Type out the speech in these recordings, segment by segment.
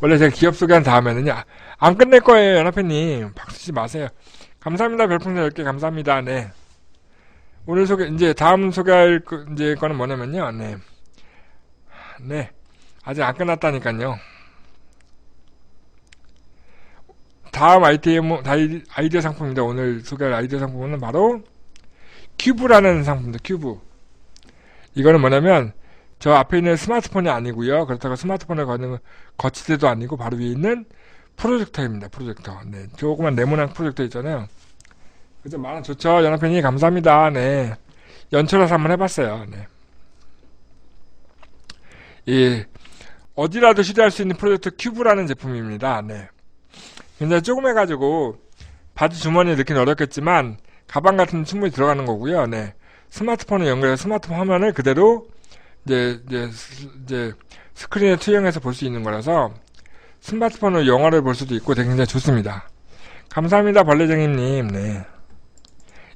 원래 제가 기업 소개한 다음에는요. 안 끝낼 거예요, 연합회님. 박수치 마세요. 감사합니다. 별풍선 10개 감사합니다. 네. 오늘 소개, 이제 다음 소개할 거, 이제 거는 뭐냐면요. 네. 네. 아직 안 끝났다니까요. 다음 다이- 아이디어 상품입니다. 오늘 소개할 아이디어 상품은 바로 큐브라는 상품입니다. 큐브. 이거는 뭐냐면 저 앞에 있는 스마트폰이 아니고요. 그렇다고 스마트폰에 거는 거치대도 아니고 바로 위에 있는 프로젝터입니다. 프로젝터. 네. 조그만 네모난 프로젝터 있잖아요. 그죠? 만원 좋죠. 연합편이 감사합니다. 네. 연초라서 한번 해봤어요. 네. 이 어디라도 실행할 수 있는 프로젝터 큐브라는 제품입니다. 네. 굉장히 조그매가지고 바지 주머니에 넣기는 어렵겠지만 가방 같은 데 충분히 들어가는 거고요. 네. 스마트폰을 연결해서 스마트폰 화면을 그대로 이제 이제, 스- 이제 스크린에 투영해서 볼 수 있는 거라서 스마트폰으로 영화를 볼 수도 있고 굉장히 좋습니다. 감사합니다, 벌레쟁이님. 네.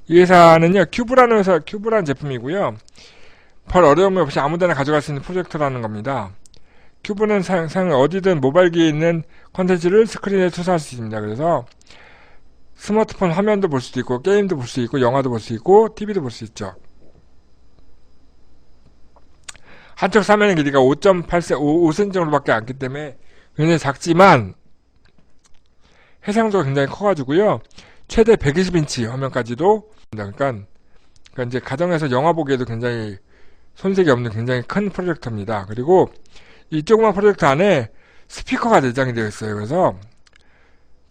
이 회사는요, 큐브라는 회사, 큐브라는 제품이고요. 별 어려움이 없이 아무데나 가져갈 수 있는 프로젝터라는 겁니다. 큐브는 사용, 사용 어디든 모바일기에 있는 컨텐츠를 스크린에 투사할 수 있습니다. 그래서 스마트폰 화면도 볼 수도 있고 게임도 볼 수 있고 영화도 볼 수 있고 TV도 볼 수 있죠. 한쪽 사면의 길이가 5.8cm, 5cm 정도밖에 안기 때문에 굉장히 작지만 해상도가 굉장히 커가지고요. 최대 120인치 화면까지도 그러니까, 이제 가정에서 영화 보기에도 굉장히 손색이 없는 굉장히 큰 프로젝터입니다. 그리고 이 조그만 프로젝터 안에 스피커가 내장이 되어 있어요. 그래서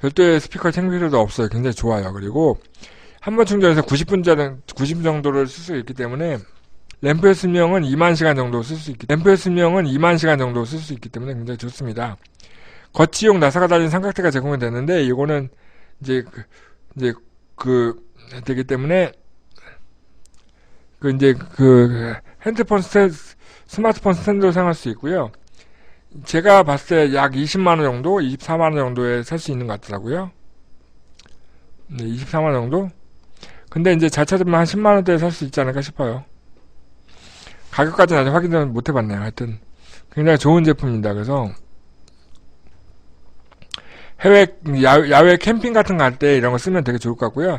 별도의 스피커 챙길 필요도 없어요. 굉장히 좋아요. 그리고 한 번 충전해서 90분, 90 정도를 쓸 수 있기 때문에 램프의 수명은 2만 시간 정도 쓸 수 있기 램프의 수명은 2만 시간 정도 쓸 수 있기 때문에 굉장히 좋습니다. 거치용 나사가 달린 삼각대가 제공이 되는데 이거는 이제 그, 이제 그 되기 때문에 그 이제 그 핸드폰 스탠 스마트폰 스탠드로 사용할 수 있고요. 제가 봤을 때 약 20만 원 정도, 24만 원 정도에 살 수 있는 것 같더라고요. 네, 24만 원 정도? 근데 이제 잘 찾으면 한 10만 원대에 살 수 있지 않을까 싶어요. 가격까지는 아직 확인을 못 해봤네요. 하여튼 굉장히 좋은 제품입니다. 그래서 해외 야, 야외 캠핑 같은 거갈때 이런 거 쓰면 되게 좋을 것 같고요.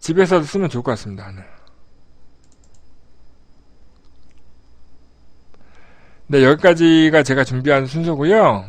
집에서도 쓰면 좋을 것 같습니다. 네. 네, 여기까지가 제가 준비한 순서고요.